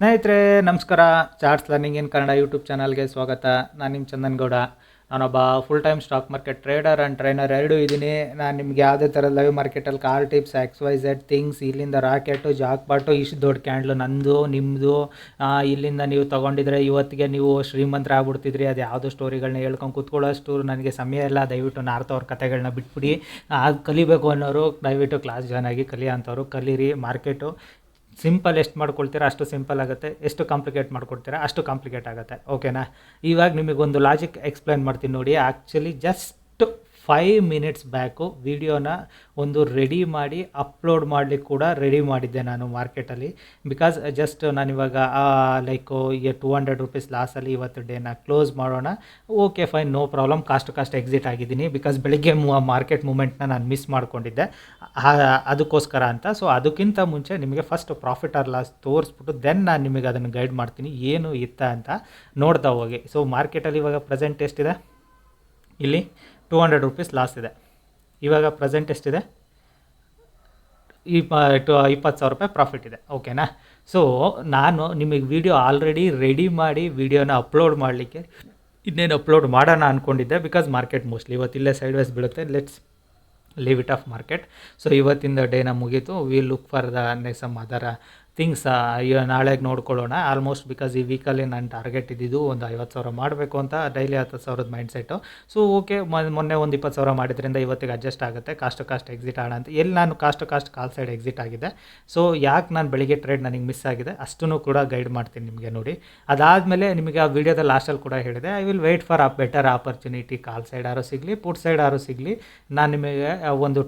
ಸ್ನೇಹಿತರೆ, ನಮಸ್ಕಾರ. Charts learning in Kannada YouTube ಚಾನಲ್ಗೆ ಸ್ವಾಗತ. ನಾನು ನಿಮ್ಮ ಚಂದನ್ ಗೌಡ ನಾನೊಬ್ಬ full time stock market trader and trainer ಎರಡೂ ಇದ್ದೀನಿ. ನಾನು ನಿಮ್ಗೆ ಯಾವುದೇ ಥರ ಲೈವ್ ಮಾರ್ಕೆಟಲ್ಲಿ car tips X Y Z things ಇಲ್ಲಿಂದ ರಾಕೆಟು ಜಾಕ್ ಬಾಟು ಇಷ್ಟು ದೊಡ್ಡ ಕ್ಯಾಂಡ್ಲು ನಂದು ನಿಮ್ಮದು ಇಲ್ಲಿಂದ ನೀವು ತೊಗೊಂಡಿದ್ರೆ ಇವತ್ತಿಗೆ ನೀವು ಶ್ರೀಮಂತರ ಆಗ್ಬಿಡ್ತಿದ್ರಿ. ಅದು ಯಾವುದೋ ಸ್ಟೋರಿಗಳನ್ನ ಹೇಳ್ಕೊಂಡು ಕೂತ್ಕೊಳ್ಳೋಷ್ಟು ನನಗೆ ಸಮಯ ಇಲ್ಲ. ದಯವಿಟ್ಟು ನಾರ್ತವ್ರ ಕಥೆಗಳನ್ನ ಬಿಟ್ಬಿಡಿ. ಕಲಿಬೇಕು ಅನ್ನೋರು ದಯವಿಟ್ಟು ಕ್ಲಾಸ್ ಜಾಯ್ನ್ ಆಗಿ ಕಲಿಯೋ ಅಂಥವ್ರು ಕಲೀರಿ ಮಾರ್ಕೆಟು ಸಿಂಪಲ್ ಎಷ್ಟು ಮಾಡ್ಕೊಳ್ತೀರಾ ಅಷ್ಟು ಸಿಂಪಲ್ ಆಗುತ್ತೆ, ಎಷ್ಟು ಕಾಂಪ್ಲಿಕೇಟ್ ಮಾಡ್ಕೊಡ್ತೀರಾ ಅಷ್ಟು ಕಾಂಪ್ಲಿಕೇಟ್ ಆಗುತ್ತೆ ಓಕೆನಾ ಇವಾಗ ನಿಮಗೊಂದು ಲಾಜಿಕ್ ಎಕ್ಸ್ಪ್ಲೈನ್ ಮಾಡ್ತೀನಿ ನೋಡಿ actually just five minutes back ವಿಡಿಯೋನ ಒಂದು ರೆಡಿ ಮಾಡಿ ಅಪ್ಲೋಡ್ ಮಾಡಲಿಕ್ಕೆ ಕೂಡ ರೆಡಿ ಮಾಡಿದ್ದೆ ನಾನು ಮಾರ್ಕೆಟಲ್ಲಿ ಬಿಕಾಸ್ ಜಸ್ಟ್ ನಾನಿವಾಗ ಲೈಕ್ ಟೂ ಹಂಡ್ರೆಡ್ ರುಪೀಸ್ ಲಾಸಲ್ಲಿ ಇವತ್ತು ಡೇನ ಕ್ಲೋಸ್ ಮಾಡೋಣ okay fine no problem cost cost exit ಆಗಿದ್ದೀನಿ. ಬಿಕಾಸ್ ಬೆಳಿಗ್ಗೆ ಮಾರ್ಕೆಟ್ ಮೂಮೆಂಟ್ನ ನಾನು ಮಿಸ್ ಮಾಡ್ಕೊಂಡಿದ್ದೆ. ಅದಕ್ಕೋಸ್ಕರ ಅಂತ. ಸೊ ಅದಕ್ಕಿಂತ ಮುಂಚೆ ನಿಮಗೆ ಫಸ್ಟ್ ಪ್ರಾಫಿಟ್ ಆರ್ ಲಾಸ್ ತೋರಿಸ್ಬಿಟ್ಟು ದೆನ್ ನಾನು ನಿಮಗೆ ಅದನ್ನು ಗೈಡ್ ಮಾಡ್ತೀನಿ. ಏನು ಇತ್ತ ಅಂತ ನೋಡ್ತಾ ಹೋಗಿ. ಸೊ ಮಾರ್ಕೆಟಲ್ಲಿ ಇವಾಗ ಪ್ರೆಸೆಂಟ್ ಎಷ್ಟಿದೆ? ಇಲ್ಲಿ ಟೂ ಹಂಡ್ರೆಡ್ ರುಪೀಸ್ ಲಾಸ್ ಇದೆ. ಇವಾಗ ಪ್ರೆಸೆಂಟ್ ಎಷ್ಟಿದೆ? ಇಪ್ಪ, ಟು, ಇಪ್ಪತ್ತು ಸಾವಿರ ರೂಪಾಯಿ ಪ್ರಾಫಿಟ್ ಇದೆ. ಓಕೆನಾ ಸೊ ನಾನು ನಿಮಗೆ ವಿಡಿಯೋ ಆಲ್ರೆಡಿ ರೆಡಿ ಮಾಡಿ ವಿಡಿಯೋನ ಅಪ್ಲೋಡ್ ಮಾಡಲಿಕ್ಕೆ ಇನ್ನೇನು ಅಪ್ಲೋಡ್ ಮಾಡೋಣ ಅಂದ್ಕೊಂಡಿದ್ದೆ ಬಿಕಾಸ್ ಮಾರ್ಕೆಟ್ ಮೋಸ್ಟ್ಲಿ ಇವತ್ತಿಲ್ಲೇ ಸೈಡ್ ವೈಸ್ ಬೀಳುತ್ತೆ. Let's leave it of market so ಇವತ್ತಿಂದ ಡೇನ ಮುಗೀತು. We look for the next some ಅದರ ಥಿಂಗ್ಸ್ ನಾಳೆಗೆ ನೋಡ್ಕೊಳ್ಳೋಣ. ಆಲ್ಮೋಸ್ಟ್ ಬಿಕಾಸ್ ಈ ವೀಕಲ್ಲಿ ನನ್ನ ಟಾರ್ಗೆಟ್ ಇದ್ದಿದ್ದು ಒಂದು ಐವತ್ತು ಸಾವಿರ ಮಾಡಬೇಕು ಅಂತ ಡೈಲಿ ಹತ್ತು ಸಾವಿರದ ಮೈಂಡ್ ಸೆಟ್ಟು ಸೊ ಓಕೆ ಮೊನ್ನೆ ಒಂದು ಇಪ್ಪತ್ತು ಸಾವಿರ ಮಾಡಿದ್ರಿಂದ ಇವತ್ತಿಗೆ ಅಡ್ಜಸ್ಟ್ ಆಗುತ್ತೆ. ಕಾಸ್ಟ್ ಕಾಸ್ಟ್ ಎಕ್ಸಿಟ್ ಆಗೋಣ ಅಂತ. ಎಲ್ಲಿ ನಾನು cost cost call side exit ಆಗಿದೆ. ಸೊ ಯಾಕೆ ನಾನು ಬೆಳಿಗ್ಗೆ ಟ್ರೇಡ್ ನನಗೆ ಮಿಸ್ ಆಗಿದೆ? ಅಷ್ಟೂ ಕೂಡ ಗೈಡ್ ಮಾಡ್ತೀನಿ ನಿಮಗೆ ನೋಡಿ. ಅದಾದಮೇಲೆ ನಿಮಗೆ ಆ ವಿಡಿಯೋದ ಲಾಸ್ಟಲ್ಲಿ ಕೂಡ ಹೇಳಿದೆ I will wait for a better opportunity call side or ಸಿಗಲಿ ಪುಟ್ ಸೈಡ್ ಆರೋ ಸಿಗಲಿ, ನಾನು ನಿಮಗೆ ಒಂದು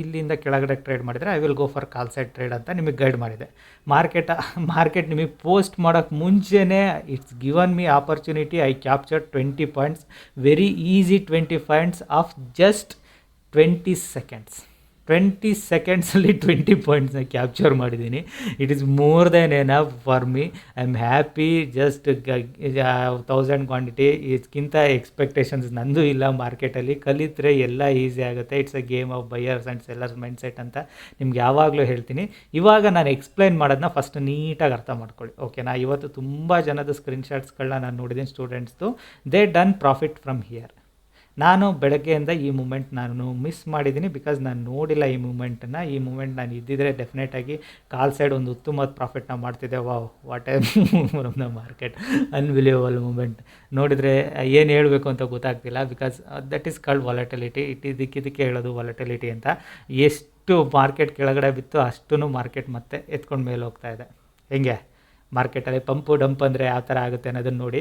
ಇಲ್ಲಿಂದ ಕೆಳಗಡೆ ಟ್ರೇಡ್ ಮಾಡಿದರೆ I will go for call side trade ಅಂತ ನಿಮಗೆ ಗೈಡ್ ಮಾಡಿದೆ. ಮಾರ್ಕೆಟ್ ಮಾರ್ಕೆಟ್ ನಿಮಗೆ ಪೋಸ್ಟ್ ಮಾಡೋಕ್ಕೆ ಮುಂಚೆನೇ it's given me opportunity I capture twenty points very easy twenty points of just twenty seconds twenty ಸೆಕೆಂಡ್ಸಲ್ಲಿ twenty ಪಾಯಿಂಟ್ಸ್ನ ಕ್ಯಾಪ್ಚರ್ ಮಾಡಿದ್ದೀನಿ. It is more than N enough for me I am happy just thousand quantity ಇದಕ್ಕಿಂತ expectations ನಂದು ಇಲ್ಲ ಮಾರ್ಕೆಟಲ್ಲಿ ಕಲಿತರೆ ಎಲ್ಲ easy ಆಗುತ್ತೆ. It's a game of buyers and sellers mindset ಅಂತ ನಿಮ್ಗೆ ಯಾವಾಗಲೂ ಹೇಳ್ತೀನಿ. ಇವಾಗ ನಾನು ಎಕ್ಸ್ಪ್ಲೈನ್ ಮಾಡೋದನ್ನ ಫಸ್ಟ್ ನೀಟಾಗಿ ಅರ್ಥ ಮಾಡ್ಕೊಳ್ಳಿ. ಓಕೆನಾ ಇವತ್ತು ತುಂಬ ಜನದ ಸ್ಕ್ರೀನ್ಶಾಟ್ಸ್ಗಳನ್ನ ನಾನು ನೋಡಿದ್ದೀನಿ ಸ್ಟೂಡೆಂಟ್ಸ್ದು they. Done profit from here ನಾನು ಬೆಳಗ್ಗೆಯಿಂದ ಈ ಮೂಮೆಂಟ್ ನಾನು ಮಿಸ್ ಮಾಡಿದ್ದೀನಿ ಬಿಕಾಸ್ ನಾನು ನೋಡಿಲ್ಲ ಈ ಮೂಮೆಂಟನ್ನು. ಈ ಮೂಮೆಂಟ್ ನಾನು ಇದ್ದಿದ್ರೆ ಡೆಫಿನೆಟಾಗಿ ಕಾಲ್ ಸೈಡ್ ಒಂದು ಉತ್ತಮ ಪ್ರಾಫಿಟ್ನ ಮಾಡ್ತಿದ್ದೆ. Wow what a from the market unbelievable movement. ನೋಡಿದರೆ ಏನು ಹೇಳಬೇಕು ಅಂತ ಗೊತ್ತಾಗ್ತಿಲ್ಲ because that is called volatility it ಇದಕ್ಕಿದಕ್ಕೆ ಇದಕ್ಕೆ ಹೇಳೋದು ವಾಲಟಿಲಿಟಿ ಅಂತ. ಎಷ್ಟು ಮಾರ್ಕೆಟ್ ಕೆಳಗಡೆ ಬಿತ್ತು ಅಷ್ಟೂ ಮಾರ್ಕೆಟ್ ಮತ್ತೆ ಎತ್ಕೊಂಡು ಮೇಲೆ ಹೋಗ್ತಾ ಇದೆ. ಹೆಂಗೆ? ಮಾರ್ಕೆಟಲ್ಲಿ ಪಂಪು, ಡಂಪ್ ಅಂದರೆ ಯಾವ ಥರ ಆಗುತ್ತೆ ಅನ್ನೋದನ್ನು ನೋಡಿ.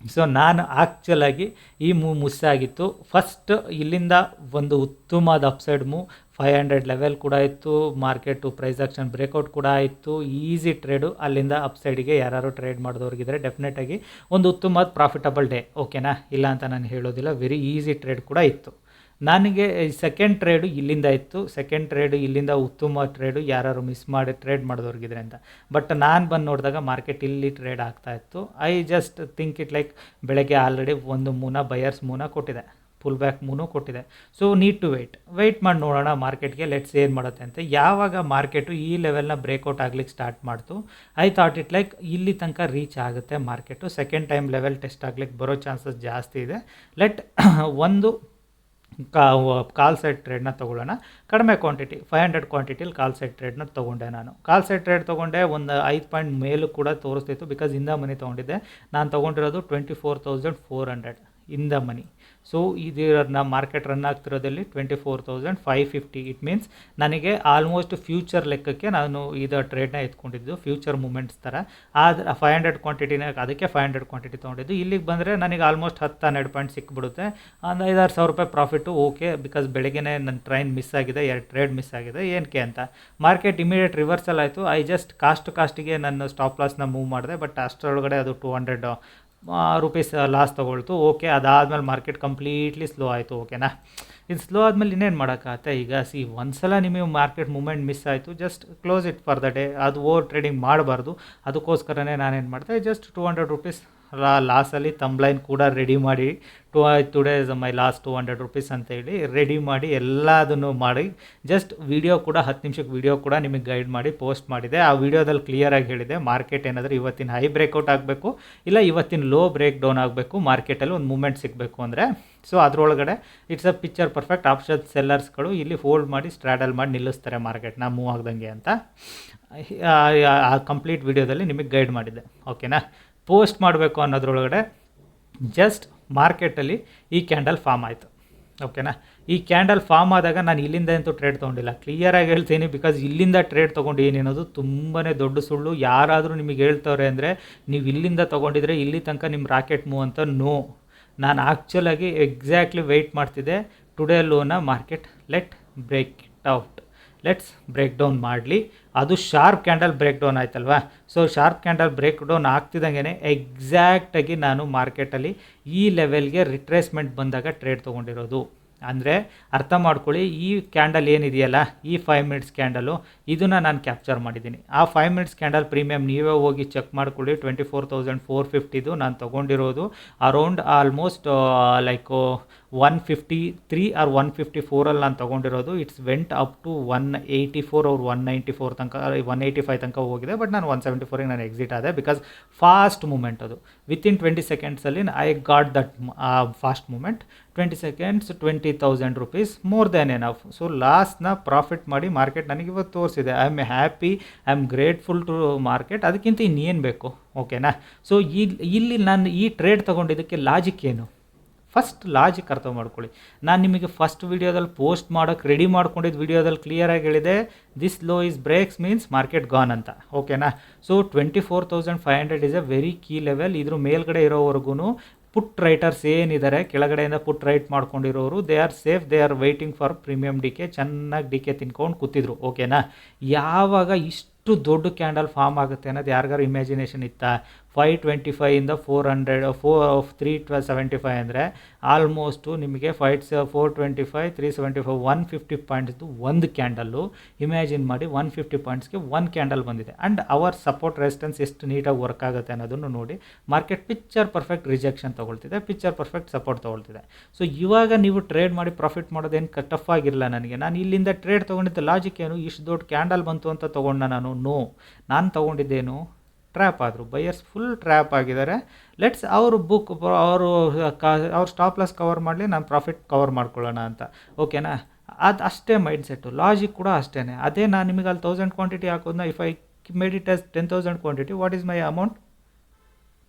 ಸೊ ನಾನು ಆ್ಯಕ್ಚುಲಾಗಿ ಈ ಮೂವ್ ಮಿಸ್ ಆಗಿತ್ತು ಫಸ್ಟ್ ಇಲ್ಲಿಂದ ಒಂದು ಉತ್ತಮವಾದ upside move five hundred level ಕೂಡ ಇತ್ತು. ಮಾರ್ಕೆಟು ಪ್ರೈಸ್ ಆಕ್ಷನ್ ಬ್ರೇಕೌಟ್ ಕೂಡ ಆಯಿತು ಈಸಿ ಟ್ರೇಡು ಅಲ್ಲಿಂದ ಅಪ್ಸೈಡಿಗೆ ಯಾರು ಟ್ರೇಡ್ ಮಾಡಿದವ್ರಿಗಿದ್ರೆ ಡೆಫಿನೆಟಾಗಿ ಒಂದು ಉತ್ತಮವಾದ ಪ್ರಾಫಿಟಬಲ್ ಡೇ ಓಕೆನಾ ಇಲ್ಲ ಅಂತ ನಾನು ಹೇಳೋದಿಲ್ಲ. ವೆರಿ ಈಸಿ ಟ್ರೇಡ್ ಕೂಡ ಇತ್ತು. ನನಗೆ ಸೆಕೆಂಡ್ ಟ್ರೇಡು ಇಲ್ಲಿಂದ ಇತ್ತು. ಸೆಕೆಂಡ್ ಟ್ರೇಡು ಇಲ್ಲಿಂದ ಉತ್ತಮ ಟ್ರೇಡು ಯಾರು ಮಿಸ್ ಮಾಡಿ ಟ್ರೇಡ್ ಮಾಡಿದವ್ರಿಗಿದ್ರೆ ಅಂತ. ಬಟ್ ನಾನು ಬಂದು ನೋಡಿದಾಗ ಮಾರ್ಕೆಟ್ ಇಲ್ಲಿ ಟ್ರೇಡ್ ಆಗ್ತಾ ಇತ್ತು. I just think it like ಬೆಳಗ್ಗೆ ಆಲ್ರೆಡಿ ಒಂದು ಮೂನ ಬಯರ್ಸ್ ಮೂನ ಕೊಟ್ಟಿದೆ. ಫುಲ್ ಬ್ಯಾಕ್ ಮೂನು ಕೊಟ್ಟಿದೆ. So need to wait wait ಮಾಡಿ ನೋಡೋಣ ಮಾರ್ಕೆಟ್ಗೆ ಲೆಟ್ಸ್ ಏನು ಮಾಡುತ್ತೆ ಅಂತ. ಯಾವಾಗ ಮಾರ್ಕೆಟು ಈ ಲೆವೆಲ್ನ ಬ್ರೇಕ್ಔಟ್ ಆಗ್ಲಿಕ್ಕೆ ಸ್ಟಾರ್ಟ್ ಮಾಡ್ತು. ಐ ಥಾಟ್ ಇಟ್ ಲೈಕ್ ಇಲ್ಲಿ ತನಕ ರೀಚ್ ಆಗುತ್ತೆ market second time level test ಆಗ್ಲಿಕ್ಕೆ ಬರೋ ಚಾನ್ಸಸ್ ಜಾಸ್ತಿ ಇದೆ. ಲೆಟ್ ಒಂದು ಕಾ ಕಾಲ್ ಸೆಟ್ ಟ್ರೇಡ್ನ ತೊಗೊಳ್ಳೋಣ. ಕಡಿಮೆ ಕ್ವಾಂಟಿಟಿ ಫೈವ್ ಹಂಡ್ರೆಡ್ ಕ್ವಾಂಟಿಟಿಲಿ ಕಾಲ್ ಸೆಟ್ ಟ್ರೇಡ್ನ ತೊಗೊಂಡೆ ನಾನು. ಕಾಲ್ ಸೆಟ್ ಟ್ರೇಡ್ ತೊಗೊಂಡೆ, ಒಂದು ಐದು ಪಾಯಿಂಟ್ ಮೇಲೂ ಕೂಡ ತೋರಿಸ್ತಿತ್ತು ಬಿಕಾಸ್ ಇಂದ ಮನಿ ತೊಗೊಂಡಿದ್ದೆ. ನಾನು ತೊಗೊಂಡಿರೋದು twenty four thousand four hundred in the money so ಇದು ನಾ market run ಆಗ್ತಿರೋದಲ್ಲಿ twenty four thousand five fifty it means ನನಗೆ ಆಲ್ಮೋಸ್ಟ್ ಫ್ಯೂಚರ್ ಲೆಕ್ಕಕ್ಕೆ ನಾನು ಇದು ಟ್ರೇಡ್ನ ಎತ್ಕೊಂಡಿದ್ದು ಫ್ಯೂಚರ್ ಮೂಮೆಂಟ್ಸ್ ಥರ ಆದರೆ ಫೈವ್ ಹಂಡ್ರೆಡ್ ಕ್ವಾಂಟಿಟಿನ ಅದಕ್ಕೆ ಫೈವ್ ಹಂಡ್ರೆಡ್ ಕ್ವಾಂಟಿಟಿ ತೊಗೊಂಡಿದ್ದು. ಇಲ್ಲಿಗೆ ಬಂದರೆ ನನಗೆ ಆಲ್ಮೋಸ್ಟ್ ಹತ್ತು, ಹನ್ನೆರಡು ಪಾಯಿಂಟ್ ಸಿಕ್ಬಿಡುತ್ತೆ. ಒಂದು ಐದಾರು ಸಾವಿರ ರೂಪಾಯಿ ಪ್ರಾಫಿಟ್ಟು ಓಕೆ ಬಿಕಾಸ್ ಬೆಳಗ್ಗೆನೇ ನನ್ನ ಟ್ರೈನ್ ಮಿಸ್ ಆಗಿದೆ, ಎರಡು ಟ್ರೇಡ್ ಮಿಸ್ ಆಗಿದೆ ಏನಕ್ಕೆ ಅಂತ. ಮಾರ್ಕೆಟ್ ಇಮಿಡಿಯೇಟ್ ರಿವರ್ಸಲ್ ಆಯಿತು. ಐ ಜಸ್ಟ್ ಕಾಸ್ಟ್ ಕಾಸ್ಟಿಗೆ ನನ್ನ ಸ್ಟಾಪ್ ಲಾಸ್ನ ಮೂವ್ ಮಾಡಿದೆ ಬಟ್ ಅಷ್ಟರೊಳಗಡೆ ಅದು ಟೂ ಹಂಡ್ರೆಡ್ ರುಪೀಸ್ ಲಾಸ್ ತೊಗೊಳ್ತು. ಓಕೆ ಅದಾದಮೇಲೆ ಮಾರ್ಕೆಟ್ ಕಂಪ್ಲೀಟ್ಲಿ ಸ್ಲೋ ಆಯಿತು ಓಕೆನಾ ಇದು ಸ್ಲೋ ಆದಮೇಲೆ ಇನ್ನೇನು ಮಾಡೋಕ್ಕಾಗತ್ತೆ? ಈಗ ಸಿ ಒಂದ್ಸಲ ನಿಮಗೆ ಮಾರ್ಕೆಟ್ ಮೂಮೆಂಟ್ ಮಿಸ್ ಆಯಿತು just close it for the day ಅದು ಓವರ್ ಟ್ರೇಡಿಂಗ್ ಮಾಡಬಾರ್ದು. ಅದಕ್ಕೋಸ್ಕರನೇ ನಾನೇನು ಮಾಡಿದೆ ಜಸ್ಟ್ ಟೂ ಹಂಡ್ರೆಡ್ ರುಪೀಸ್ ಲಾಸಲ್ಲಿ ತಂಬ್ಲೈನ್ ಕೂಡ ರೆಡಿ ಮಾಡಿ, to today's my lost two hundred rupees ಅಂತ ಹೇಳಿ ರೆಡಿ ಮಾಡಿ ಎಲ್ಲದನ್ನು ಮಾಡಿ, ಜಸ್ಟ್ ವೀಡಿಯೋ ಕೂಡ ಹತ್ತು ನಿಮಿಷಕ್ಕೆ ವೀಡಿಯೋ ಕೂಡ ನಿಮಗೆ ಗೈಡ್ ಮಾಡಿ ಪೋಸ್ಟ್ ಮಾಡಿದೆ. ಆ ವಿಡಿಯೋದಲ್ಲಿ ಕ್ಲಿಯರಾಗಿ ಹೇಳಿದೆ, ಮಾರ್ಕೆಟ್ ಏನಾದರೂ ಇವತ್ತಿನ ಹೈ ಬ್ರೇಕ್ಔಟ್ ಆಗಬೇಕು, ಇಲ್ಲ ಇವತ್ತಿನ ಲೋ ಬ್ರೇಕ್ ಡೌನ್ ಆಗಬೇಕು, ಮಾರ್ಕೆಟಲ್ಲಿ ಒಂದು ಮೂಮೆಂಟ್ ಸಿಗಬೇಕು ಅಂದರೆ. ಸೊ ಅದರೊಳಗಡೆ it's a picture perfect, option ಸೆಲ್ಲರ್ಸ್ಗಳು ಇಲ್ಲಿ ಫೋಲ್ಡ್ ಮಾಡಿ, ಸ್ಟ್ರಾಡಲ್ ಮಾಡಿ ನಿಲ್ಲಿಸ್ತಾರೆ ಮಾರ್ಕೆಟ್ನ, ಮೂವ್ ಆಗ್ದಂಗೆ ಅಂತ. ಆ ಕಂಪ್ಲೀಟ್ ವಿಡಿಯೋದಲ್ಲಿ ನಿಮಗೆ ಗೈಡ್ ಮಾಡಿದ್ದೆ ಓಕೆನಾ? ಪೋಸ್ಟ್ ಮಾಡಬೇಕು ಅನ್ನೋದ್ರೊಳಗಡೆ ಜಸ್ಟ್ ಮಾರ್ಕೆಟಲ್ಲಿ ಈ ಕ್ಯಾಂಡಲ್ ಫಾರ್ಮ್ ಆಯಿತು. ಓಕೆನಾ ಈ ಕ್ಯಾಂಡಲ್ ಫಾರ್ಮ್ ಆದಾಗ ನಾನು ಇಲ್ಲಿಂದ ಅಂತೂ ಟ್ರೇಡ್ ತೊಗೊಂಡಿಲ್ಲ. ಕ್ಲಿಯರಾಗಿ ಹೇಳ್ತೀನಿ ಬಿಕಾಸ್ ಇಲ್ಲಿಂದ ಟ್ರೇಡ್ ತೊಗೊಂಡು ಏನೇನೋದು ತುಂಬಾ ದೊಡ್ಡ ಸುಳ್ಳು. ಯಾರಾದರೂ ನಿಮಗೆ ಹೇಳ್ತವ್ರೆ ಅಂದರೆ ನೀವು ಇಲ್ಲಿಂದ ತೊಗೊಂಡಿದ್ರೆ ಇಲ್ಲಿ ತನಕ ನಿಮ್ಮ ರಾಕೆಟ್ ಮೂವ್ ಅಂತ ನೋ ನಾನು ಆ್ಯಕ್ಚುಲಾಗಿ ಎಕ್ಸಾಕ್ಟ್ಲಿ ವೆಯ್ಟ್ ಮಾಡ್ತಿದ್ದೆ. Today loan market let break it out let's break down ಮಾಡಲಿ. ಅದು ಶಾರ್ಪ್ ಕ್ಯಾಂಡಲ್ ಬ್ರೇಕ್ ಡೌನ್ ಆಯ್ತಲ್ವಾ? So sharp candle break down ಆಗ್ತಿದ್ದಂಗೆ ಎಕ್ಸಾಕ್ಟಾಗಿ ನಾನು ಮಾರ್ಕೆಟಲ್ಲಿ ಈ ಲೆವೆಲ್ಗೆ ರಿಟ್ರೇಸ್ಮೆಂಟ್ ಬಂದಾಗ ಟ್ರೇಡ್ ತೊಗೊಂಡಿರೋದು. ಅಂದರೆ ಅರ್ಥ ಮಾಡ್ಕೊಳ್ಳಿ, ಈ ಕ್ಯಾಂಡಲ್ ಏನಿದೆಯಲ್ಲ, ಈ ಫೈವ್ ಮಿನಿಟ್ಸ್ ಕ್ಯಾಂಡಲು ಇದನ್ನು ನಾನು ಕ್ಯಾಪ್ಚರ್ ಮಾಡಿದ್ದೀನಿ. ಆ ಫೈವ್ ಮಿನಿಟ್ಸ್ ಕ್ಯಾಂಡಲ್ ಪ್ರೀಮಿಯಮ್ ನೀವೇ ಹೋಗಿ ಚೆಕ್ ಮಾಡ್ಕೊಳ್ಳಿ. ಟ್ವೆಂಟಿ ಫೋರ್ ತೌಸಂಡ್ ಫೋರ್ ಫಿಫ್ಟಿದು ನಾನು ತೊಗೊಂಡಿರೋದು. Around almost like one fifty three or one fifty ಫೋರಲ್ಲಿ ನಾನು ತೊಗೊಂಡಿರೋದು it's went up to one eighty four ಅವ್ರು ಒನ್ ನೈಂಟಿ ಫೋರ್ ತನಕ ಒನ್ ಏಯ್ಟಿ ಫೈವ್ ತನಕ ಹೋಗಿದೆ ಬಟ್ ನಾನು ಒನ್ ಸೆವೆಂಟಿ ಫೋರಿಗೆ ನಾನು ಎಕ್ಸಿಟ್ ಆದೆ ಬಿಕಾಸ್ ಫಾಸ್ಟ್ ಮೂಮೆಂಟ್ ಅದು. Within twenty ಸೆಕೆಂಡ್ಸಲ್ಲಿ I got that fast movement twenty seconds twenty thousand rupees more than enough so ಲಾಸ್ಟ್ನ profit ಮಾಡಿ market ನನಗೆ ಇವತ್ತು ತೋರಿಸಿದೆ. I am happy I am grateful to market ಅದಕ್ಕಿಂತ ಇನ್ನೇನು ಬೇಕು? ಓಕೆನಾ ಸೊ ಇಲ್ಲಿ ನಾನು ಈ ಟ್ರೇಡ್ ತೊಗೊಂಡಿದ್ದಕ್ಕೆ ಲಾಜಿಕ್ ಏನು? ಫಸ್ಟ್ ಲಾಜಿಕ್ ಅರ್ಥ ಮಾಡ್ಕೊಳ್ಳಿ. ನಾನು ನಿಮಗೆ ಫಸ್ಟ್ ವೀಡಿಯೋದಲ್ಲಿ ಪೋಸ್ಟ್ ಮಾಡೋಕ್ಕೆ ರೆಡಿ ಮಾಡ್ಕೊಂಡಿದ್ದು ವೀಡಿಯೋದಲ್ಲಿ ಕ್ಲಿಯರಾಗಿ ಹೇಳಿದೆ this low is breaks means market gone ಅಂತ. ಓಕೆನಾ so twenty four thousand five hundred is a very key level ಇದ್ರ ಮೇಲ್ಗಡೆ ಇರೋವರೆಗೂ ಪುಟ್ ರೈಟರ್ಸ್ ಏನಿದ್ದಾರೆ ಕೆಳಗಡೆಯಿಂದ put write ಮಾಡ್ಕೊಂಡಿರೋರು they are safe they are waiting for premium decay ಚೆನ್ನಾಗಿ DK ತಿನ್ಕೊಂಡು ಕೂತಿದ್ರು. ಓಕೆನಾ ಯಾವಾಗ ಇಷ್ಟು ದೊಡ್ಡ ಕ್ಯಾಂಡಲ್ ಫಾರ್ಮ್ ಆಗುತ್ತೆ ಅನ್ನೋದು ಯಾರಿಗಾರು ಇಮ್ಯಾಜಿನೇಷನ್ ಇತ್ತಾ? Five twenty ಫೈಯಿಂದ four hundred four three twelve seventy five ಅಂದರೆ ಆಲ್ಮೋಸ್ಟು ನಿಮಗೆ five four twenty five three seventy five one fifty ಪಾಯಿಂಟ್ಸ್ದು ಒಂದು ಕ್ಯಾಂಡಲ್ಲು ಇಮ್ಯಾಜಿನ್ ಮಾಡಿ ಒನ್ ಫಿಫ್ಟಿ ಪಾಯಿಂಟ್ಸ್ಗೆ ಒನ್ ಕ್ಯಾಂಡಲ್ ಬಂದಿದೆ. ಆ್ಯಂಡ್ ಅವರ್ ಸಪೋರ್ಟ್ ರೆಸಿಸ್ಟೆನ್ಸ್ ಎಷ್ಟು ನೀಟಾಗಿ ವರ್ಕ್ ಆಗುತ್ತೆ ಅನ್ನೋದನ್ನು ನೋಡಿ ಮಾರ್ಕೆಟ್ ಪಿಕ್ಚರ್ ಪರ್ಫೆಕ್ಟ್ ರಿಜೆಕ್ಷನ್ ತೊಗೊಳ್ತಿದೆ ಪಿಕ್ಚರ್ ಪರ್ಫೆಕ್ಟ್ ಸಪೋರ್ಟ್ ತೊಗೊಳ್ತಿದೆ. ಸೊ ಇವಾಗ ನೀವು ಟ್ರೇಡ್ ಮಾಡಿ ಪ್ರಾಫಿಟ್ ಮಾಡೋದೇನು ಟಫ್ ಆಗಿರಲ್ಲ ನನಗೆ. ನಾನು ಇಲ್ಲಿಂದ ಟ್ರೇಡ್ ತೊಗೊಂಡಿದ್ದ ಲಾಜಿಕ್ ಏನು? ಇಷ್ಟು ದೊಡ್ಡ ಕ್ಯಾಂಡಲ್ ಬಂತು ಅಂತ ತೊಗೊಂಡ ನಾನು? ನೋ ನಾನು ತೊಗೊಂಡಿದ್ದೇನು? ಟ್ರ್ಯಾಪ್ ಆದರು. ಬೈಯರ್ಸ್ ಫುಲ್ ಟ್ರ್ಯಾಪ್ ಆಗಿದ್ದಾರೆ. ಲೆಟ್ಸ್ ಅವರು ಬುಕ್ ಅವರು, ಕ ಅವ್ರು ಸ್ಟಾಪ್ ಲಾಸ್ ಕವರ್ ಮಾಡಲಿ, ನಾನು ಪ್ರಾಫಿಟ್ ಕವರ್ ಮಾಡ್ಕೊಳ್ಳೋಣ ಅಂತ. ಓಕೆನಾ? ಅದು ಅಷ್ಟೇ ಮೈಂಡ್ ಸೆಟ್ಟು ಲಾಜಿಕ್ ಕೂಡ ಅಷ್ಟೇ ಅದೇ ನಾನು ನಿಮಗೆ ಅಲ್ಲಿ thousand quantity ಹಾಕೋದನ್ನ if I made it as ten thousand quantity what is my amount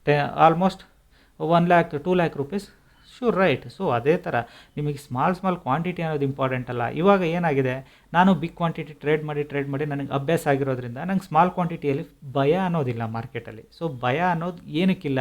ಟೆ almost one lakh two lakh rupees sure right so ಅದೇ ಥರ ನಿಮಗೆ ಸ್ಮಾಲ್ ಸ್ಮಾಲ್ ಕ್ವಾಂಟಿಟಿ ಅನ್ನೋದು ಇಂಪಾರ್ಟೆಂಟ್ ಅಲ್ಲ. ಇವಾಗ ಏನಾಗಿದೆ? ನಾನು ಬಿಗ್ ಕ್ವಾಂಟಿಟಿ ಟ್ರೇಡ್ ಮಾಡಿ ಟ್ರೇಡ್ ಮಾಡಿ ನನಗೆ ಅಭ್ಯಾಸ ಆಗಿರೋದ್ರಿಂದ ನಂಗೆ ಸ್ಮಾಲ್ ಕ್ವಾಂಟಿಟಿಯಲ್ಲಿ ಭಯ ಅನ್ನೋದಿಲ್ಲ ಮಾರ್ಕೆಟಲ್ಲಿ ಸೊ ಭಯ ಅನ್ನೋದು ಏನಕ್ಕಿಲ್ಲ?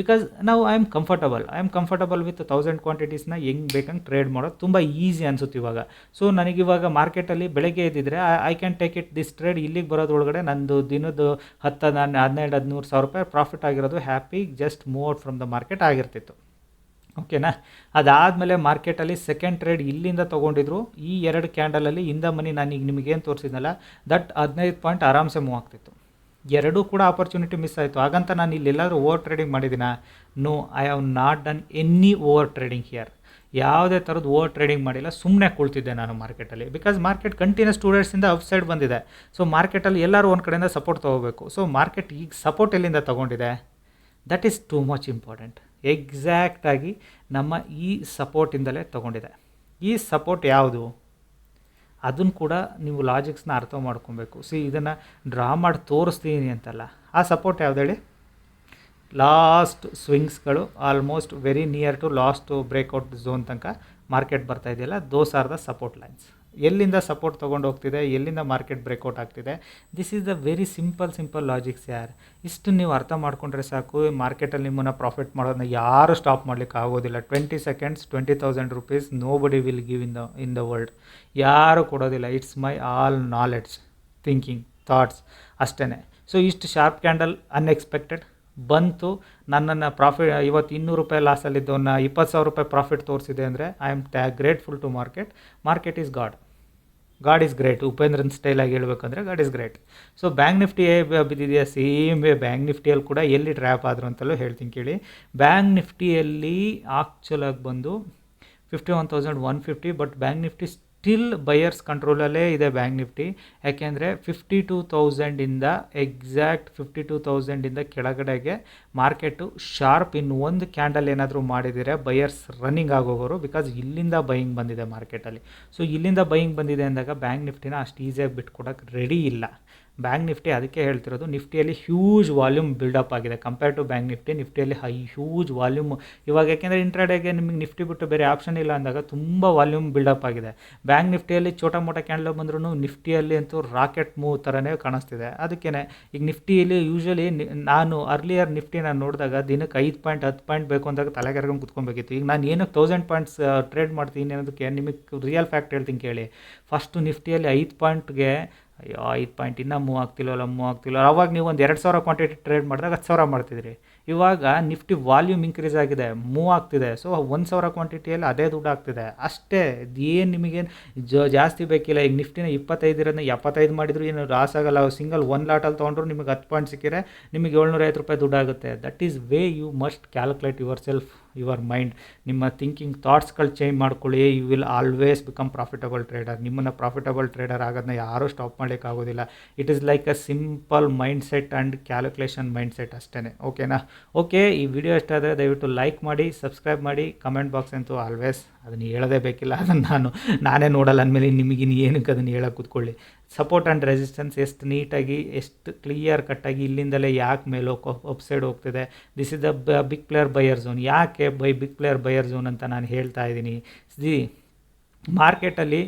ಬಿಕಾಸ್ ನಾವು I am comfortable I am comfortable with thousand ಕ್ವಾಂಟಿಟೀಸ್ನ ಹೆಂಗೆ ಬೇಕಂಗೆ ಟ್ರೇಡ್ ಮಾಡೋದು ತುಂಬ ಈಸಿ ಅನಿಸುತ್ತೆ ಇವಾಗ. ಸೊ ನನಗಿವಾಗ ಮಾರ್ಕೆಟಲ್ಲಿ ಬೆಳಗ್ಗೆ ಇದ್ದಿದ್ರೆ I can take it this trade ಇಲ್ಲಿಗೆ ಬರೋದ್ರೊಳಗಡೆ ನಂದು ದಿನದ ಹತ್ತು ಹದಿನೈದು ಹದಿನೂರು ಸಾವಿರ ರೂಪಾಯಿ ಪ್ರಾಫಿಟ್ ಆಗಿರೋದು happy just move out from the market ಆಗಿರ್ತಿತ್ತು. ಓಕೆನಾ? ಅದಾದಮೇಲೆ ಮಾರ್ಕೆಟಲ್ಲಿ ಸೆಕೆಂಡ್ ಟ್ರೇಡ್ ಇಲ್ಲಿಂದ ತೊಗೊಂಡಿದ್ರು. ಈ ಎರಡು ಕ್ಯಾಂಡಲಲ್ಲಿ ಇಂದ ಮನಿ ನಾನು ಈಗ ನಿಮಗೇನು ತೋರಿಸಿದ್ನಲ್ಲ, ದಟ್ ಹದಿನೈದು ಪಾಯಿಂಟ್ ಆರಾಮ್ಸೆ ಮೂವ್ ಆಗ್ತಿತ್ತು. ಎರಡೂ ಕೂಡ ಆಪರ್ಚುನಿಟಿ ಮಿಸ್ ಆಯಿತು. ಹಾಗಂತ ನಾನು ಇಲ್ಲೆಲ್ಲಾದರೂ over trading ಮಾಡಿದ್ದೀನ? No I have not done any over trading here ಯಾವುದೇ ಥರದ್ದು ಓವರ್ ಟ್ರೇಡಿಂಗ್ ಮಾಡಿಲ್ಲ. ಸುಮ್ಮನೆ ಕುಳ್ತಿದ್ದೆ ನಾನು ಮಾರ್ಕೆಟಲ್ಲಿ. ಬಿಕಾಸ್ ಮಾರ್ಕೆಟ್ ಕಂಟಿನ್ಯೂಸ್ ಇಂದ ಅಪ್ ಸೈಡ್ ಬಂದಿದೆ. ಸೊ ಮಾರ್ಕೆಟಲ್ಲಿ ಎಲ್ಲರೂ ಒಂದು ಕಡೆಯಿಂದ ಸಪೋರ್ಟ್ ತೊಗೋಬೇಕು. ಸೊ ಮಾರ್ಕೆಟ್ ಈಗ ಸಪೋರ್ಟ್ ಎಲ್ಲಿಂದ ತೊಗೊಂಡಿದೆ? That is too much important ಎಕ್ಸಾಕ್ಟಾಗಿ ನಮ್ಮ ಈ ಸಪೋರ್ಟಿಂದಲೇ ತೊಗೊಂಡಿದೆ. ಈ ಸಪೋರ್ಟ್ ಯಾವುದು? ಅದನ್ನು ಕೂಡ ನೀವು ಲಾಜಿಕ್ಸ್ನ ಅರ್ಥ ಮಾಡ್ಕೊಬೇಕು. ಸಿ ಇದನ್ನು ಡ್ರಾ ಮಾಡಿ ತೋರಿಸ್ತೀನಿ ಅಂತಲ್ಲ. ಆ ಸಪೋರ್ಟ್ ಯಾವ್ದು ಹೇಳಿ? Last ಸ್ವಿಂಗ್ಸ್ಗಳು almost very near to last breakout zone ತನಕ ಮಾರ್ಕೆಟ್ ಬರ್ತಾ ಇದೆಯಲ್ಲ? Those are the support lines ಎಲ್ಲಿಂದ ಸಪೋರ್ಟ್ ತೊಗೊಂಡು ಹೋಗ್ತಿದೆ, ಎಲ್ಲಿಂದ ಮಾರ್ಕೆಟ್ ಬ್ರೇಕ್ಔಟ್ ಆಗ್ತಿದೆ. This is the very simple simple logics ಯಾರ್. ಇಷ್ಟು ನೀವು ಅರ್ಥ ಮಾಡ್ಕೊಂಡ್ರೆ ಸಾಕು ಮಾರ್ಕೆಟಲ್ಲಿ ನಿಮ್ಮನ್ನು ಪ್ರಾಫಿಟ್ ಮಾಡೋದನ್ನ ಯಾರು ಸ್ಟಾಪ್ ಮಾಡಲಿಕ್ಕೆ ಆಗೋದಿಲ್ಲ. Twenty seconds twenty thousand rupees nobody will give in the in the world ಯಾರು ಕೊಡೋದಿಲ್ಲ. It's my all knowledge thinking thoughts ಅಷ್ಟೇ ಸೊ ಇಷ್ಟು ಶಾರ್ಪ್ ಕ್ಯಾಂಡಲ್ ಅನ್ಎಕ್ಸ್ಪೆಕ್ಟೆಡ್ ಬಂತು. ನನ್ನನ್ನು ಪ್ರಾಫಿಟ್ ಇವತ್ತು ಇನ್ನೂರು ರೂಪಾಯಿ ಲಾಸಲ್ಲಿದ್ದವನ್ನ ಇಪ್ಪತ್ತು ಸಾವಿರ ರೂಪಾಯಿ ಪ್ರಾಫಿಟ್ ತೋರಿಸಿದೆ ಅಂದರೆ I am ಟ್ಯಾ grateful to market market is God God is great Upendran ಸ್ಟೈಲಾಗಿ ಹೇಳ್ಬೇಕಂದ್ರೆ God is great so Bank Nifty ಬಿದ್ದಿದೆಯಾ? Same way bank ನಿಫ್ಟಿಯಲ್ಲಿ ಕೂಡ ಎಲ್ಲಿ ಟ್ರ್ಯಾಪ್ ಆದರು ಅಂತಲೂ ಹೇಳ್ತೀನಿ ಕೇಳಿ. ಬ್ಯಾಂಕ್ ನಿಫ್ಟಿಯಲ್ಲಿ ಆಕ್ಚುಲಾಗಿ ಬಂದು fifty one thousand one fifty but Bank Nifty still buyers ಕಂಟ್ರೋಲಲ್ಲೇ ಇದೆ ಬ್ಯಾಂಕ್ ನಿಫ್ಟಿ ಯಾಕೆಂದರೆ ಫಿಫ್ಟಿ ಟೂ ತೌಸಂಡಿಂದ ಎಕ್ಸಾಕ್ಟ್ ಫಿಫ್ಟಿ ಟೂ ತೌಸಂಡಿಂದ ಕೆಳಗಡೆಗೆ ಮಾರ್ಕೆಟು ಶಾರ್ಪ್ ಇನ್ನು ಒಂದು ಕ್ಯಾಂಡಲ್ ಏನಾದರೂ ಮಾಡಿದರೆ ಬಯರ್ಸ್ ರನ್ನಿಂಗ್ ಆಗೋಗೋರು ಬಿಕಾಸ್ ಇಲ್ಲಿಂದ ಬೈಯಿಂಗ್ ಬಂದಿದೆ ಮಾರ್ಕೆಟಲ್ಲಿ ಸೊ ಇಲ್ಲಿಂದ ಬೈಯಿಂಗ್ ಬಂದಿದೆ ಅಂದಾಗ ಬ್ಯಾಂಕ್ ನಿಫ್ಟಿನ ಅಷ್ಟು ಈಸಿಯಾಗಿ ಬಿಟ್ಕೊಡೋಕ್ಕೆ ರೆಡಿ ಇಲ್ಲ. ಬ್ಯಾಂಕ್ ನಿಫ್ಟಿ ಅದಕ್ಕೆ ಹೇಳ್ತಿರೋದು, ನಿಫ್ಟಿಯಲ್ಲಿ ಹ್ಯೂಜ್ ವಾಲ್ಯೂಮ್ ಬಿಲ್ಡಪ್ ಆಗಿದೆ. ಕಂಪೇರ್ ಟು ಬ್ಯಾಂಕ್ ನಿಫ್ಟಿ, ನಿಫ್ಟಿಯಲ್ಲಿ ಹೈ ಹ್ಯೂಜ್ ವಾಲ್ಯೂಮ್ ಇವಾಗ ಯಾಕೆಂದರೆ ಇಂಟ್ರಾಡೇಗೆ ನಿಮಗೆ ನಿಫ್ಟಿ ಬಿಟ್ಟು ಬೇರೆ ಆಪ್ಷನ್ ಇಲ್ಲ ಅಂದಾಗ ತುಂಬ ವಾಲ್ಯೂಮ್ ಬಿಲ್ಡಪ್ ಆಗಿದೆ. ಬ್ಯಾಂಕ್ ನಿಫ್ಟಿಯಲ್ಲಿ ಚೋಟ ಮೋಟ ಕ್ಯಾಂಡಲ್ ಬಂದ್ರೂ ನಿಫ್ಟಿಯಲ್ಲಿ ಅಂತೂ ರಾಕೆಟ್ ಮೂವ್ ಥರನೇ ಕಾಣಿಸ್ತಿದೆ. ಅದಕ್ಕೇ ಈಗ ನಿಫ್ಟಿಯಲ್ಲಿ ಯೂಶ್ವಲಿ ನಾನು ಅರ್ಲಿಯರ್ ನಾನು ನೋಡಿದಾಗ ದಿನಕ್ಕೆ ಐದು ಪಾಯಿಂಟ್ ಹತ್ತು ಪಾಯಿಂಟ್ ಬೇಕು ಅಂದಾಗ ತಲೆ ಕರ್ಕೊಂಡು ಕುತ್ಕೊಬೇಕಿತ್ತು. ಈಗ ನಾನು ಏನಕ್ಕೆ ತೌಸಂಡ್ ಪಾಯಿಂಟ್ಸ್ ಟ್ರೇಡ್ ಮಾಡ್ತೀನಿ ಅನ್ನೋದಕ್ಕೆ ನಿಮಗೆ ರಿಯಲ್ ಫ್ಯಾಕ್ಟ್ ಹೇಳ್ತೀನಿ ಕೇಳಿ. ಫಸ್ಟು ನಿಫ್ಟಿಯಲ್ಲಿ ಐದು ಪಾಯಿಂಟ್ಗೆ ಅಯ್ಯೋ, ಐದು ಪಾಯಿಂಟ್ ಇನ್ನೂ ಮೂವ್ ಆಗ್ತಿಲ್ಲವಲ್ಲ ಮೂವ್ ಆಗ್ತಿಲ್ಲ ಅವಾಗ ನೀವು ಒಂದು ಎರಡು ಸಾವಿರ ಕ್ವಾಂಟಿಟಿ ಟ್ರೇಡ್ ಮಾಡಿದಾಗ ಹತ್ತು ಸಾವಿರ ಮಾಡ್ತಿದ್ರಿ. ಇವಾಗ ನಿಫ್ಟಿ ವಾಲ್ಯೂಮ್ ಇನ್ಕ್ರೀಸ್ ಆಗಿದೆ, ಮೂವ್ ಆಗ್ತಿದೆ. ಸೊ ಒಂದು ಸಾವಿರ ಕ್ವಾಂಟಿಟಿಯಲ್ಲಿ ಅದೇ ದುಡ್ಡು ಆಗ್ತಿದೆ. ಅಷ್ಟೇ, ಏನು ನಿಮಗೇನು ಜಾಸ್ತಿ ಬೇಕಿಲ್ಲ. ಈಗ ನಿಫ್ಟಿನ ಇಪ್ಪತ್ತೈದು ಇರೋದನ್ನ ಎಪ್ಪತ್ತೈದು ಮಾಡಿದ್ರು, ಏನು ಲಾಸ್ ಆಗಲ್ಲ. ಸಿಂಗಲ್ ಒನ್ ಲಾಟಲ್ಲಿ ತೊಗೊಂಡ್ರು ನಿಮಗೆ ಹತ್ತು ಪಾಯಿಂಟ್ ಸಿಕ್ಕಿದ್ರೆ ನಿಮಗೆ ಏಳ್ನೂರ ಐವತ್ತು ರೂಪಾಯಿ ದುಡ್ಡು ಆಗುತ್ತೆ. That is way you must calculate yourself your mind, ನಿಮ್ಮ ಥಿಂಕಿಂಗ್ ಥಾಟ್ಸ್ಗಳು ಚೇಂಜ್ ಮಾಡ್ಕೊಳ್ಳಿ, you will always become profitable trader. ನಿಮ್ಮನ್ನು ಪ್ರಾಫಿಟಬಲ್ ಟ್ರೇಡರ್ ಆಗೋದನ್ನ ಯಾರೂ ಸ್ಟಾಪ್ ಆಗೋದಿಲ್ಲ it is like a simple mindset and calculation mindset ಅಷ್ಟೇ ಓಕೆನಾ? ಓಕೆ, ಈ ವಿಡಿಯೋ ಇಷ್ಟ ದಯವಿಟ್ಟು ಲೈಕ್ ಮಾಡಿ, ಸಬ್ಸ್ಕ್ರೈಬ್ ಮಾಡಿ, ಕಮೆಂಟ್ ಬಾಕ್ಸ್ ಅಂತೂ ಆಲ್ವೇಸ್ ಅದನ್ನು ಹೇಳೋದೇ ಬೇಕಿಲ್ಲ. ಅದನ್ನು ನಾನು ನಾನೇ ನೋಡಲ್ಲ ಅಂದಮೇಲೆ ನಿಮಗಿನ್ನು ಏನಕ್ಕೆ ಅದನ್ನು ಹೇಳೋಕೆ ಕೂತ್ಕೊಳ್ಳಿ. ಸಪೋರ್ಟ್ ಆ್ಯಂಡ್ ರೆಸಿಸ್ಟೆನ್ಸ್ ಎಷ್ಟು ನೀಟಾಗಿ, ಎಷ್ಟು ಕ್ಲಿಯರ್ ಕಟ್ಟಾಗಿ ಇಲ್ಲಿಂದಲೇ ಯಾಕೆ ಮೇಲೆ ಅಪ್ ಸೈಡ್ ಹೋಗ್ತಿದೆ. This is the big player buyer zone ಯಾಕೆ by big player buyer zone ಅಂತ ನಾನು ಹೇಳ್ತಾ ಇದ್ದೀನಿ. ದಿ ಮಾರ್ಕೆಟಲ್ಲಿ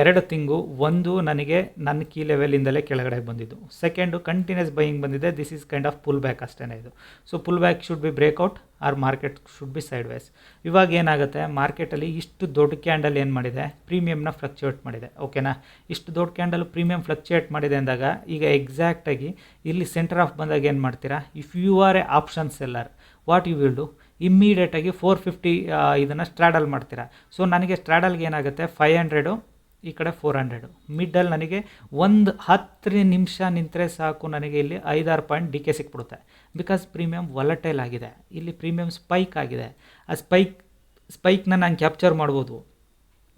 ಎರಡು ತಿಂಗು, ಒಂದು ನನಗೆ ನನ್ನ ಕೀ ಲೆವೆಲಿಂದಲೇ ಕೆಳಗಡೆ ಬಂದಿದ್ದು. ಸೆಕೆಂಡು ಕಂಟಿನ್ಯೂಸ್ ಬೈಯಿಂಗ್ ಬಂದಿದೆ. This is kind of pull back ಅಷ್ಟೇ ಇದು. So pull back should be breakout or market should be sideways ಇವಾಗ ಏನಾಗುತ್ತೆ? ಮಾರ್ಕೆಟಲ್ಲಿ ಇಷ್ಟು ದೊಡ್ಡ ಕ್ಯಾಂಡಲ್ ಏನು ಮಾಡಿದೆ? ಪ್ರೀಮಿಯಮ್ನ ಫ್ಲಕ್ಚುಯೇಟ್ ಮಾಡಿದೆ. ಓಕೆನಾ ಇಷ್ಟು ದೊಡ್ಡ ಕ್ಯಾಂಡಲ್ ಪ್ರೀಮಿಯಂ ಫ್ಲಕ್ಚುಯೇಟ್ ಮಾಡಿದೆ ಅಂದಾಗ ಈಗ ಎಕ್ಸಾಕ್ಟಾಗಿ ಇಲ್ಲಿ ಸೆಂಟರ್ ಆಫ್ ಬಂದಾಗ ಏನು ಮಾಡ್ತೀರಾ? If you are a option seller what you will do ಇಮ್ಮಿಡಿಯೇಟಾಗಿ four fifty ಇದನ್ನು ಸ್ಟ್ರಾಡಲ್ ಮಾಡ್ತೀರಾ. ಸೊ ನನಗೆ ಸ್ಟ್ರಾಡಲ್ಗೆ ಏನಾಗುತ್ತೆ? ಫೈವ್ ಹಂಡ್ರೆಡು ಈ ಕಡೆ ಫೋರ್ ಹಂಡ್ರೆಡು ಮಿಡ್ಡಲ್ಲಿ ನನಗೆ ಒಂದು ಹತ್ತು ನಿಮಿಷ ನಿಂತರೆ ಸಾಕು ನನಗೆ ಇಲ್ಲಿ ಐದಾರು ಪಾಯಿಂಟ್ ಡಿ ಕೆ ಸಿಕ್ಬಿಡುತ್ತೆ. ಬಿಕಾಸ್ ಪ್ರೀಮಿಯಮ್ ವಲಟೈಲ್ ಆಗಿದೆ. ಇಲ್ಲಿ ಪ್ರೀಮಿಯಮ್ ಸ್ಪೈಕ್ ಆಗಿದೆ. ಆ ಸ್ಪೈಕ್ ಸ್ಪೈಕ್ನ ನಾನು ಕ್ಯಾಪ್ಚರ್ ಮಾಡ್ಬೋದು.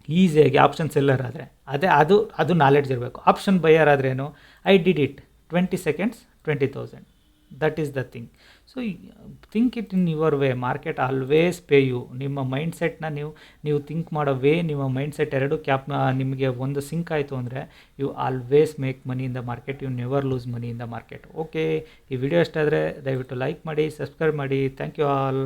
ಈಸಿಯಾಗಿ ಆಪ್ಷನ್ ಸೆಲ್ಲರ್ ಆದರೆ. ಅದೇ, ಅದು ಅದು ನಾಲೆಡ್ಜ್ ಇರಬೇಕು. ಆಪ್ಷನ್ ಬೈಯರ್ ಆದ್ರೇನು I did it twenty seconds twenty thousand that is the thing so think it in your way market always pay you ನಿಮ್ಮ ಮೈಂಡ್ ಸೆಟ್ನ ನೀವು ನೀವು ಥಿಂಕ್ ಮಾಡೋ ವೇ ನಿಮ್ಮ ಮೈಂಡ್ ಸೆಟ್ ಎರಡು ಕ್ಯಾಪ್ ನಿಮಗೆ ಒಂದು ಸಿಂಕ್ ಆಯಿತು ಅಂದರೆ you always make money in the market you never lose money in the market okay ಈ ವಿಡಿಯೋ ಇಷ್ಟ ಆದರೆ ದಯವಿಟ್ಟು ಲೈಕ್ ಮಾಡಿ ಸಬ್ಸ್ಕ್ರೈಬ್ ಮಾಡಿ. Thank you all